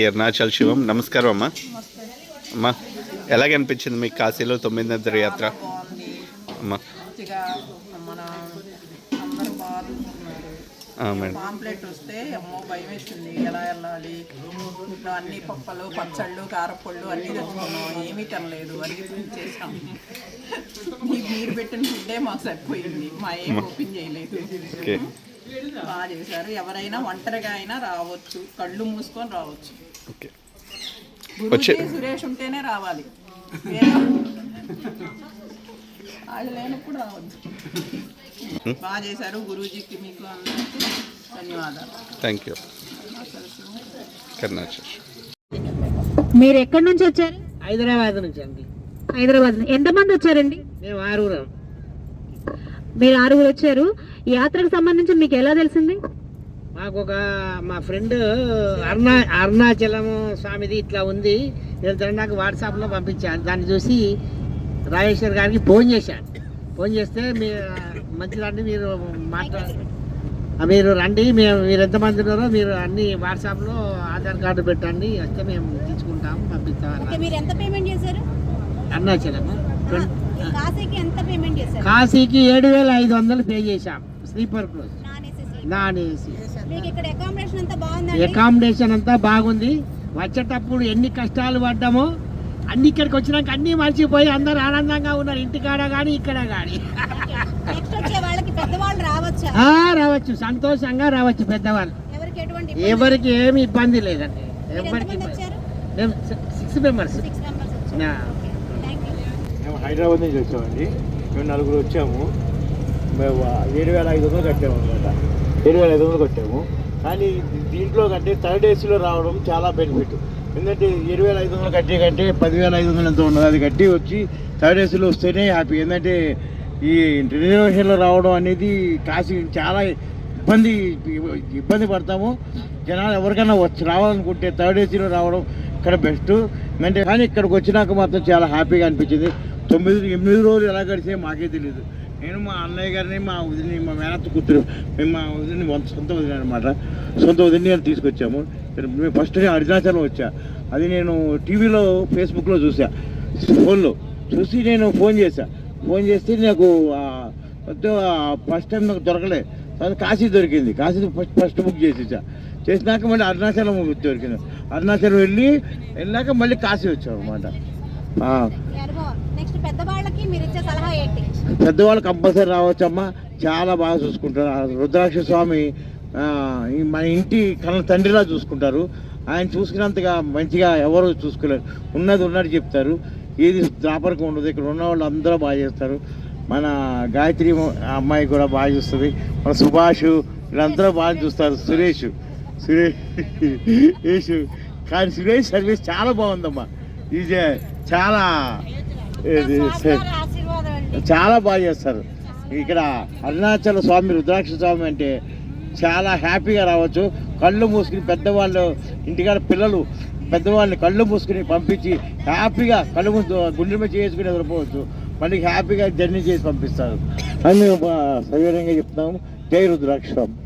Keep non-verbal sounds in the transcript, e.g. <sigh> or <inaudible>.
శ్రీ అరుణాచల్ శివం. నమస్కారం అమ్మా. అమ్మా ఎలాగ అనిపించింది మీకు కాశీలో తొమ్మిది యాత్ర? బాగుంది అమ్మా పాంప్లెట్ వస్తే అమ్మో భయం వేసింది ఎలా వెళ్ళాలి? ఇంట్లో అన్ని పప్పలు పచ్చళ్ళు కారపళ్ళు అన్నీ తెచ్చుకున్నాం. ఏమీ తినలేదు. అన్ని చేసాం. మీరు పెట్టిన ఫుడ్డే మాకు సరిపోయింది. మా ఏం ఓపెన్ చేయలేదు. బాగా చేశారు ఎవరైనా ఒంటరిగా అయినా రావచ్చు. కళ్ళు మూసుకొని రావచ్చు. సురేష్ ఉంటేనే రావాలి. వాళ్ళు లేనప్పుడు రావద్దు. బాగా చేశారు గురూజీకి మీకు ధన్యవాదాలు. థ్యాంక్ యూ మీరు ఎక్కడి నుంచి వచ్చారు? హైదరాబాద్ నుంచి అండి. హైదరాబాద్. నుంచి. ఎంతమంది వచ్చారండి? మేము ఆరుగురం. మీరు ఆరుగురు వచ్చారు. యాత్రకు సంబంధించి మీకు ఎలా తెలిసింది? మాకు ఒక మా ఫ్రెండ్ అరుణా అరుణాచలం స్వామిది ఇట్లా ఉంది. వెళ్తాను నాకు వాట్సాప్లో పంపించాను దాన్ని చూసి రాజేశ్వర్ గారికి ఫోన్ చేశాను ఫోన్ చేస్తే మీ మంచిదండి మీరు మాట్లా మీరు రండి మేము మీరు ఎంతమంది ఉన్నారో మీరు అన్ని వాట్సాప్లో ఆధార్ కార్డు పెట్టండి వస్తే మేము తీసుకుంటాం పంపిస్తాం. మీరు ఎంత పేమెంట్ చేశారు? అరుణాచలం కాశీకి ఎంత పేమెంట్ చేశారు? కాశీకి ఏడు వేల ఐదు వందలు పే చేశాం. Sleeper close. Non AC accommodation అంతా బాగుందండి అకామిడేషన్ అంతా బాగుంది. వచ్చేటప్పుడు ఎన్ని కష్టాలు పడ్డామో అన్ని ఇక్కడికి వచ్చినాక అన్ని మర్చిపోయి అందరు ఆనందంగా ఉన్నారు. ఇంటికాడ కానీ ఇక్కడ కానీ రావచ్చా? ఆ, రావచ్చు. సంతోషంగా రావచ్చు పెద్దవాళ్ళు. ఎవరికి ఎటువంటి ఎవరికి ఏమి ఇబ్బంది లేదండి. ఎవరికి మేము సిక్స్ మెంబర్స్ మేము హైదరాబాద్ నుంచి వచ్చామండి. మేము నలుగురు వచ్చాము. మేము ఏడు వేల ఐదు వందలు కట్టాము అనమాట ఏడు వేల ఐదు వందలు కట్టాము. కానీ దీంట్లో కంటే థర్డ్ ఏసీలో రావడం చాలా బెనిఫిట్. ఎందుకంటే ఏడు వేల ఐదు వందలు కట్టే కంటే పదివేల ఐదు వందలు ఎంత ఉన్నది. అది కట్టి వచ్చి థర్డ్ ఏసీలో వస్తేనే హ్యాపీ. ఎందుకంటే ఈ రిజర్వేషన్లో రావడం అనేది కాశీ చాలా ఇబ్బంది ఇబ్బంది పడతాము. జనాలు ఎవరికైనా వచ్చి రావాలనుకుంటే థర్డ్ ఏసీలో రావడం ఇక్కడ బెస్ట్. అంటే కానీ ఇక్కడికి వచ్చినాక మాత్రం చాలా హ్యాపీగా అనిపించింది. తొమ్మిది ఎనిమిది రోజులు ఎలా గడిచే మాకే తెలియదు నేను మా అన్నయ్య గారిని మా వదిని మా మేనత్త కూతురు మేము మా వదిని సొంత వదిన అనమాట సొంత వదిని నేను తీసుకొచ్చాము. మేము ఫస్ట్ నేను అరుణాచలం వచ్చా. అది నేను టీవీలో ఫేస్బుక్లో చూసా. ఫోన్లో. చూసి నేను ఫోన్ చేశా ఫోన్ చేస్తే నాకు ఫస్ట్ టైం నాకు దొరకలే. తర్వాత కాశీ దొరికింది. కాశీ ఫస్ట్ ఫస్ట్ బుక్ చేసేసా. చేసినాక మళ్ళీ అరుణాచలం దొరికింది. అరుణాచలం వెళ్ళి వెళ్ళాక మళ్ళీ కాశీ వచ్చాం అనమాట నెక్స్ట్ పెద్దవాళ్ళకి మీరు ఇచ్చే సలహా ఏంటి? పెద్దవాళ్ళు కంపల్సరీ రావచ్చమ్మా. చాలా బాగా చూసుకుంటారు. రుద్రాక్ష స్వామి మన ఇంటి కన్న తండ్రిలా చూసుకుంటారు. ఆయన చూసుకున్నంతగా మంచిగా ఎవరు చూసుకోలేరు. ఉన్నది ఉన్నట్టు చెప్తారు. ఏది దాపరికం ఉండదు. ఇక్కడ ఉన్న వాళ్ళు అందరూ బాగా చేస్తారు. మన గాయత్రి అమ్మాయి కూడా బాగా చూస్తుంది. మన సుభాష్ వీళ్ళందరూ బాగా చూస్తారు. సురేష్ సురేష్ <laughs> కానీ సురేష్ సర్వీస్ చాలా బాగుందమ్మా. ఇది చాలా ఇది చాలా బాగా చేస్తారు. ఇక్కడ అరుణాచల స్వామి రుద్రాక్ష స్వామి అంటే చాలా హ్యాపీగా రావచ్చు. కళ్ళు మూసుకుని పెద్దవాళ్ళు ఇంటికాడ పిల్లలు పెద్దవాళ్ళని కళ్ళు మూసుకుని పంపించి హ్యాపీగా కళ్ళు మూసు గుండె మీద చేసుకుని నిద్రపోవచ్చు. మళ్ళీ హ్యాపీగా జర్నీ చేసి పంపిస్తారు. అని మేము సవివరంగా చెప్తాము జై రుద్రాక్ష స్వామి.